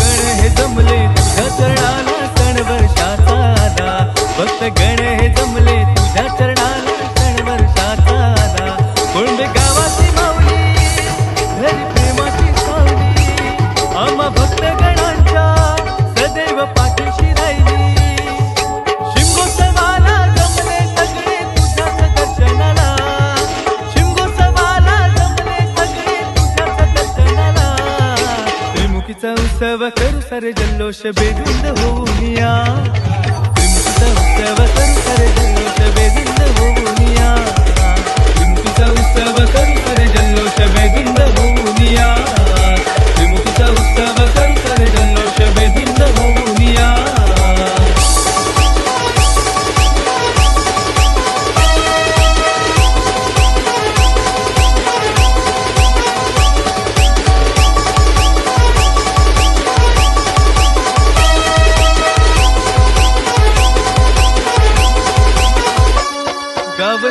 सगळं हे जमलं ಉತ್ಸವಕರು ಸರ ಜಲ್ಲೋಷ ಬೇದಿಂದ ಹೋಗುನಿಯ ಉತ್ಸವಕರು ಸರ ಜಲ್ಲೋಷ ಬೇದಿಂದ ಹೋಗುನಿಯಾ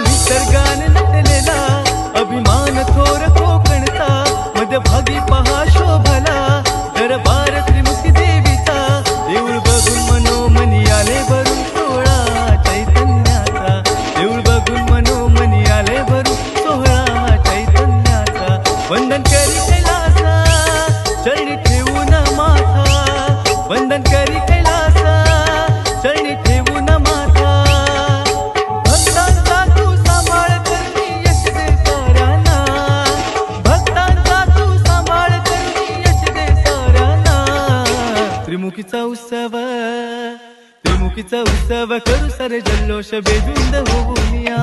निसर्गाने नटलेला अभिमान थोर कोकणता मध्यभागी पहा शोभला दरबार त्रिमुखीचा उत्सव त्रिमुखीचा उत्सव करू सारे जल्लोष बेधुंद होऊया